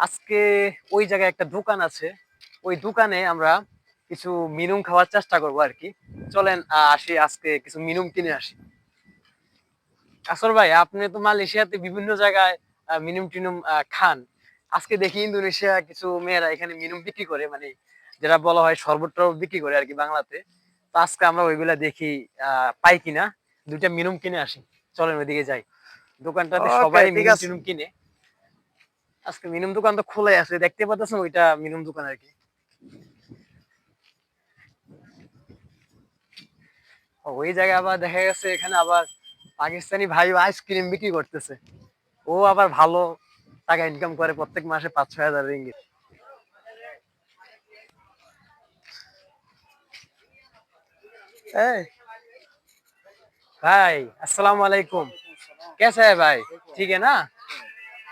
আজকে ওই জায়গায় একটা দোকান আছে। ওই দোকানে আমরা কিছু মিনুম খাওয়ার চেষ্টা করব আর কি। চলেন আসি আজকে কিছু মিনুম কিনে আসি। আসর ভাই আপনি তো মালয়েশিয়াতে বিভিন্ন জায়গায় মিনুম টিনুম খান। আজকে দেখি ইন্দোনেশিয়া কিছু মেয়েরা এখানে মিনুম বিক্রি করে মানে যেটা বলা হয় শরবত টরবত বিক্রি করে আর কি বাংলাতে। তো আজকে আমরা ওইগুলা দেখি আহ, পাই কিনা। দুইটা মিনুম কিনে আসি। চলেন ওইদিকে যাই। দোকানটাতে সবাই মিনুম টিনুম কিনে। আজকে মিনুম দোকান তো খোলাই আছে দেখতে পাচ্ছেন ওইটা মিনুম দোকান আর কি ও, ওই জায়গায় আবার দেখা গেছে এখানে আবার পাকিস্তানি ভাই আইসক্রিম বিক্রি করতেছে ও আবার ভালো টাকা ইনকাম করে প্রত্যেক মাসে পাঁচ ছয় হাজার রিঙ্গিত এই, भाई अस्सलाम वालेकुम कैसा है भाई ठीक है ना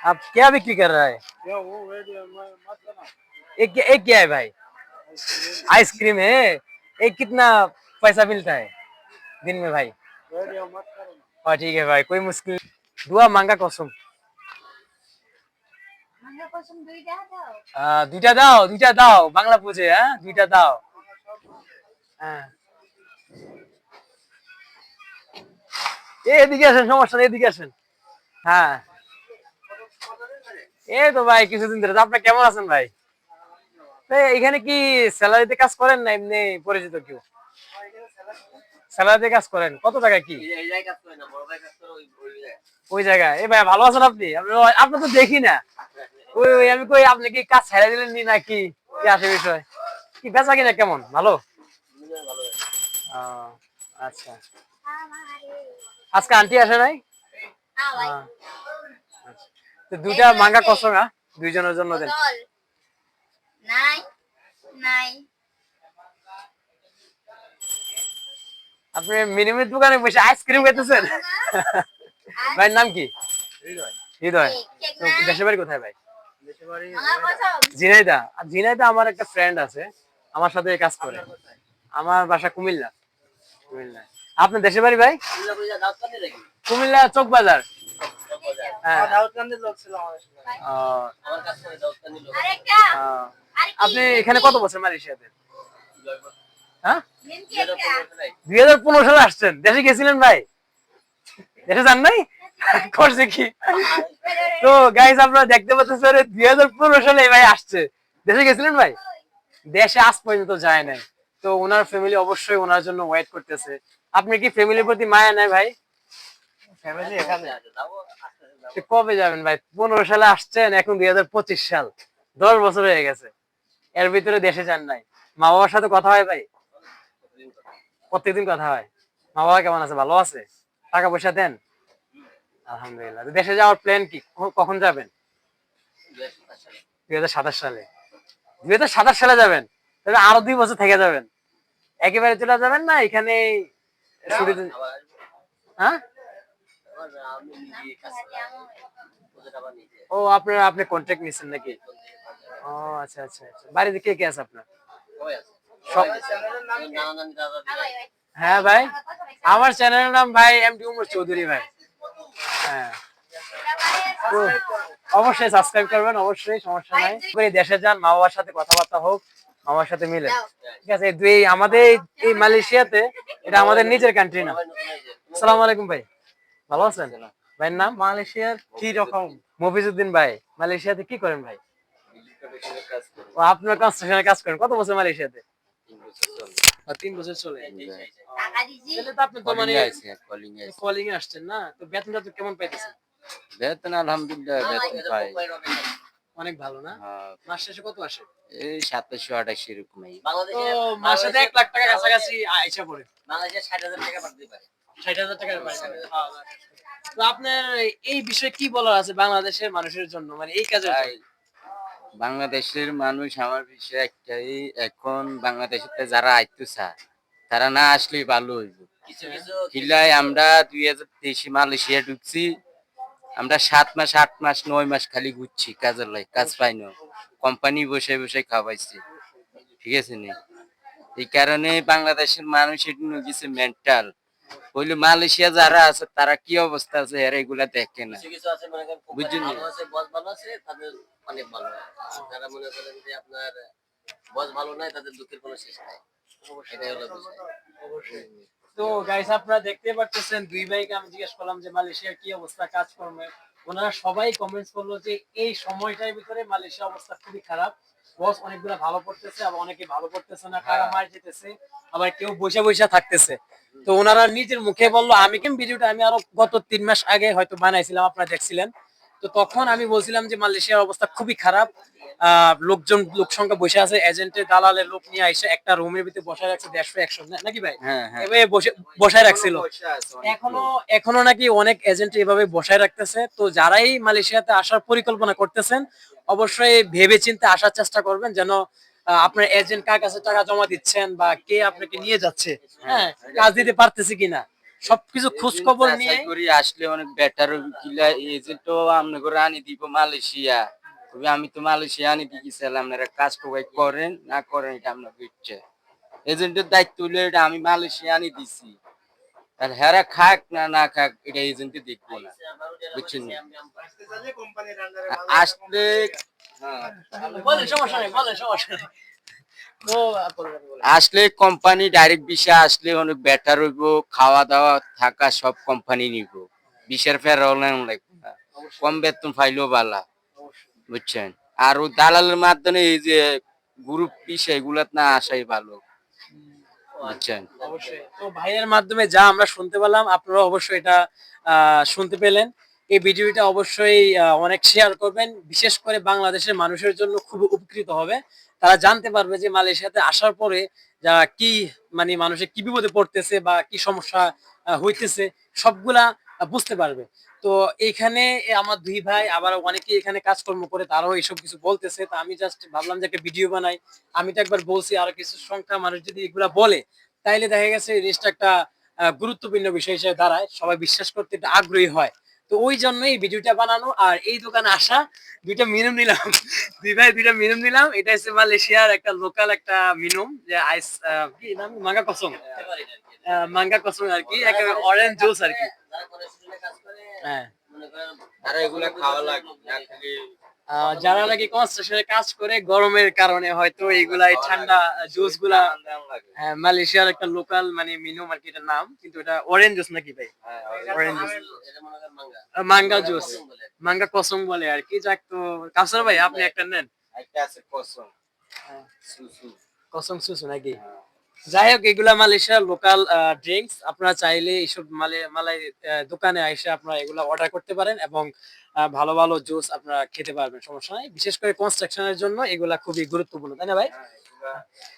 आप क्या बिक्री कर रहा है एक क्या एक क्या है भाई आइसक्रीम है एक कितना पैसा मिलता है दिन में भाई हाँ ठीक है भाई कोई मुश्किल दुआ मांगा कसम মাঙ্গা কসম দুইটা দাও আহ, দুইটা দাও দুইটা দাও বাংলা বুঝে হ্যাঁ দুইটা দাও হ্যাঁ এ, এদিকে আসেন সমস্যা নেই এদিকে আসেন হ্যাঁ এই তো ভাই কিছুদিন ধরে। আপনি কেমন আছেন ভাই? এখানে কি স্যালারিতে কাজ করেন না এমনি পরিচিত কেউ? স্যালারিতে কাজ করেন। কত টাকা কি? ওই জায়গায়। এই ভাই ভালো আছেন আপনি? আপনি- তো দেখি না। ওই ওই আমি কই আপনি কি কাজ ছেড়ে দিলেন নি নাকি? কি আসে বিষয়? কি বেচা কিনা কেমন? ভালো? আচ্ছা। আজকে আন্টি আসে নাই? আহ, আচ্ছা। তো দুইটা মাঙ্গা কসম হ্যাঁ দুইজনের জন্য দেন। নাই নাই আপনি মিনিমের দোকানে বসে আইসক্রিম খেতেছেন? ভাইয়ের নাম কি? হৃদয়। দেশের বাড়ি কোথায় ভাই? ঝিনাইদা। ঝিনাইদা আমার একটা ফ্রেন্ড আছে আমার সাথে কাজ করে। আমার বাসা কুমিল্লা। কুমিল্লা। আপনার দেশের বাড়ি ভাই? কুমিল্লা চক বাজার আপনি এখানে কত বছর মালয়েশিয়াতে? হ্যাঁ? দুই হাজার পনেরো সালে আসছেন। দেশে গেছিলেন ভাই? দেশে যান নাই? করছে কি? তো গাইজ আপনারা দেখতে পাচ্ছেন দুই হাজার পনেরো সালে ভাই আসছে। দেশে গেছিলেন ভাই? দেশে আজ পর্যন্ত যায় নাই। তো ওনার ফ্যামিলি অবশ্যই ওনার জন্য ওয়েট করতেছে। আপনি কি ফ্যামিলির প্রতি মায়া নাই ভাই? ফ্যামিলি এখানে? কবে যাবেন ভাই? পনেরো সালে আসছেন এখন দুই হাজার পঁচিশ সাল। দশ বছর হয়ে গেছে। এর ভিতরে দেশে যান নাই। মা বাবার সাথে কথা হয় ভাই? প্রত্যেকদিন কথা হয়। মা বাবা কেমন আছে? ভালো আছে? টাকা পয়সা দেন? আলহামদুলিল্লাহ। দেশে যাওয়ার প্ল্যান কি? কখন যাবেন? দুই হাজার সাতাশ সালে। দুই হাজার সাতাশ সালে যাবেন? তাহলে আরও দুই বছর থেকে যাবেন। একেবারে চলে যাবেন না? এখানে হ্যাঁ? ও আপনার আপনি কন্ট্রাক্ট নিছেন নাকি? ও আচ্ছা আচ্ছা আচ্ছা। বাড়িতে কে কে আছে আপনার? হ্যাঁ ভাই। আমার চ্যানেলের নাম ভাই এম ডি উমর চৌধুরী ভাই। হ্যাঁ। অবশ্যই সাবস্ক্রাইব করবেন অবশ্যই সমস্যা নাই। করে দেশে যান মা বাবার সাথে কথাবার্তা হোক বাবার সাথে মিলে ঠিক আছে দুই আমাদের এই- এই মালয়েশিয়াতে এটা আমাদের নিজের কান্ট্রি না। আসসালামু আলাইকুম ভাই। ভালো আছেন? ভাইয়ের নাম? মালয়েশিয়ার কি রকম? মফিজউদ্দিন ভাই মালয়েশিয়াতে কি করেন ভাই? ও আপনার কনস্ট্রাকশনে কাজ করেন। কত বছর মালয়েশিয়াতে? তিন বছর চলে। টাকা দিছি তাহলে তো আপনি তো মানে কলিং এ আসছেন না? তো বেতনটা তো কেমন পাইতেছেন? বেতন আলহামদুলিল্লাহ বেতন পাই। অনেক ভালো না? হ্যাঁ, মাস শেষে কত আসে? এই সাতাশশো আঠাশি এরকম এই। মাসে এক লাখ টাকা কাছাকাছি আইসা পড়ে। ষাট হাজার টাকা তো আপনার এই বিষয়ে কি বলার আছে বাংলাদেশের মানুষের জন্য? মানে এই জন্য? বাংলাদেশের মানুষ আমার বিষয়ে একটাই এখন বাংলাদেশেতে যারা আইতে চায় তারা না আসলেই ভালো হইব। আমরা দুই হাজার তেইশে মালয়েশিয়া ঢুকছি আমরা সাত মাস আট মাস নয় মাস খালি ঘুরছি কাজের লাই কাজ পাই না। কোম্পানি বসে বসে খাওয়াইছে। ঠিক আছে নি? এই কারণে বাংলাদেশের মানুষ একটু গেছে মেন্টাল বলল মালয়েশিয়া যারা আছে তারা কি অবস্থা আছে? এরা এগুলা দেখে না। কিছু কিছু আছে মনে করেন কোম্পানি বুঝছেন? বস ভালো আছে তাদের অনেক ভালো যারা মনে করেন যে আপনার বস ভালো নাই তাদের দুঃখের কোনো শেষ নাই। এটাই হলো বিষয়। তো গাইস আপনারা দেখতে পাচ্ছেন দুই ভাইকে আমি জিজ্ঞেস করলাম যে মালয়েশিয়ার কি অবস্থা কাজকর্মে? ওনারা সবাই কমেন্টস করল যে এই সময়টার ভিতরে মালয়েশিয়া অবস্থা খুবই খারাপ। বস অনেকগুলো ভালো পড়তেছে আবার অনেকে ভালো পড়তেছে না কারা মার যেতেছে আবার কেউ বসে বসে থাকতেছে। তো ওনারা নিজের মুখে বলল আমি কেন ভিডিওটা আমি আরও গত তিন মাস আগে হয়তো বানাইছিলাম আপনারা দেখছিলেন। তো তখন আমি বলছিলাম যে মালয়েশিয়ার অবস্থা খুবই খারাপ। লোকজন লোক সংখ্যা বসে আছে এজেন্টের দালালের লোক নিয়ে এসে একটা রুমের ভিতরে বসায় রাখছে দেড়শো একশো নাকি ভাই? হ্যাঁ হ্যাঁ। এভাবে বসে বসায় রাখছিল। এখনও এখনও নাকি অনেক এজেন্ট এভাবে বসায় রাখতেছে। তো যারাই মালয়েশিয়াতে আসার পরিকল্পনা করতেছেন অবশ্যই ভেবে চিন্তে আসার চেষ্টা করবেন যেন আপনার এজেন্ট কার কাছে টাকা জমা দিচ্ছেন বা কে আপনাকে নিয়ে যাচ্ছে। হ্যাঁ। কাজ দিতে পারতেছে কিনা। সবকিছু খোঁজ খবর নিয়ে করি আসলে অনেক বেটার কিলা এজেন্টও আমনে করে আনি দিব মালয়েশিয়া। তবে আমি তো মালয়েশিয়া আনি দিয়েছিলাম আপনারা কাজ প্রোভাইড করেন না করেন এটা আপনার বুঝছে। এজেন্টের দায়িত্ব হলো এটা আমি মালয়েশিয়া আনি দিছি। আর হেরা খাক না না খাক এটা এজেন্টে দেখব না। বুঝছেন? আসলে হ্যাঁ বলেন সমস্যা নেই বলেন সমস্যা নেই। আসলে কোম্পানি ডাইরেক্ট বিষয় আসলে অনেক বেটার হইব খাওয়া দাওয়া থাকা সব কোম্পানি নিব। বিশের ফের অনলাইন লাগবে। কম বেতন ফাইলেও বালা বুঝছেন? আর ও দালালের মাধ্যমে এই যে গ্রুপ বিষয় এগুলাত না আসাই ভালো বুঝছেন? অবশ্যই। তো ভাইয়ের মাধ্যমে যা আমরা শুনতে পেলাম আপনারা অবশ্যই এটা শুনতে পেলেন। এই ভিডিওটা অবশ্যই অনেক শেয়ার করবেন। বিশেষ করে বাংলাদেশের মানুষের জন্য খুব উপকৃত হবে। তারা জানতে পারবে যে মালয়েশিয়াতে আসার পরে যারা কি মানে মানুষের কি বিপদে পড়তেছে বা কি সমস্যা হইতেছে, সবগুলা বুঝতে পারবে। তো এইখানে এ আমার দুই ভাই, আবার অনেকেই এখানে কাজকর্ম করে, তারাও এইসব কিছু বলতেছে। তো আমি জাস্ট ভাবলাম যে একটা ভিডিও বানাই। আমি তো একবার বলছি, আরও কিছু সংখ্যা মানুষ যদি এগুলা বলে, তাইলে দেখা গেছে এই জিনিসটা একটা গুরুত্বপূর্ণ বিষয় হিসেবে দাঁড়ায়। সবাই বিশ্বাস করতে একটু আগ্রহী হয়। তো ওই জন্যই এই ভিডিওটা বানানো আর এই দোকানে আসা। দুইটা মিনুম নিলাম। দুই ভাই দুইটা মিনুম নিলাম। এটা হচ্ছে মালয়েশিয়ার একটা লোকাল একটা মিনুম যে আইস কি নাম? মাঙ্গা কসম। মাঙ্গা কসম আর কি। একটা অরেঞ্জ জুস আর কি। হ্যাঁ। আর এগুলা খাওয়া লাগে যারা নাকি কনস্ট্রাকশনে কাজ করে গরমের কারণে হয়তো এইগুলা ঠান্ডা জুসগুলা হ্যাঁ, মালয়েশিয়ার একটা লোকাল মানে মিনুম আর কি নাম কিন্তু এটা অরেঞ্জ জুস নাকি ভাই? অরেঞ্জ জুস মনে করেন মাঙ্গা জুস মাঙ্গা কসম বলে আর কি যাক তো কাউসার ভাই আপনি একটা নেন। একটা আছে কসম হ্যাঁ। কসম সুসু নাকি? যাই হোক এগুলা মালয়েশিয়ার লোকাল ড্রিঙ্কস আপনারা চাইলে এইসব মালে মালাই দোকানে এসে আপনারা এগুলা অর্ডার করতে পারেন এবং ভালো ভালো জুস আপনারা খেতে পারবেন সমস্যা নাই। বিশেষ করে কনস্ট্রাকশনের জন্য এগুলা খুবই গুরুত্বপূর্ণ তাই না ভাই?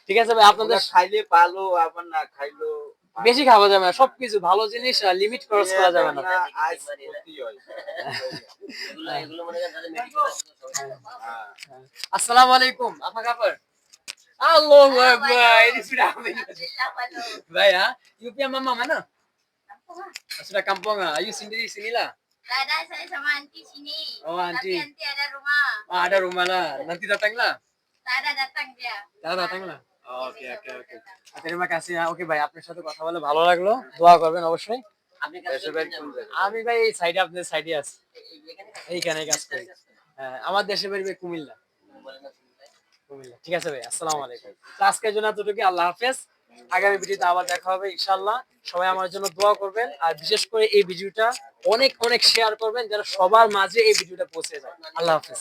ঠিক আছে ভাই আপনাদের খাইলে ভালো আবার না খাইলেও বেশি খাওয়া যাবে না সবকিছু ভালো জিনিস লিমিট ক্রস করা যাবে না। হয়। সবাই- আসসালামু আলাইকুম apa kabar Allahu Akbar ini sudah Alhamdulillah kalau Baik ya you punya mama mana Kampung lah. sudah kampung ah ayu sendiri sini lah Tak ada saya sama anti sini. Oh, aunty. Tapi anti ada rumah. ah, ada rumah lah nanti datang lah Tak ada datang dia. তারা datang lah ওকে ওকে ওকে terima kasih ya ওকে ভাই আপনার সাথে কথা বলে ভালো লাগলো দোয়া করবেন অবশ্যই আপনি কাজ দেশের করেন বাড়ি কোন জায়গায়? আমি ভাই এই সাইডে আপনাদের সাইডে আছি এই- এখানে কাজ এইখানে কাজ করি হ্যাঁ, আমার দেশে বাড়ি ভাই কুমিল্লা ঠিক আছে ভাই, আসসালামু আলাইকুম। আজকের জন্য এতটুকু আল্লাহ হাফেজ। আগামী ভিডিওতে আবার দেখা হবে ইনশাল্লাহ সবাই আমার জন্য দোয়া করবেন, আর বিশেষ করে এই ভিডিওটা অনেক অনেক শেয়ার করবেন যারা সবার মাঝে এই ভিডিওটা পৌঁছে যায়। আল্লাহ হাফেজ।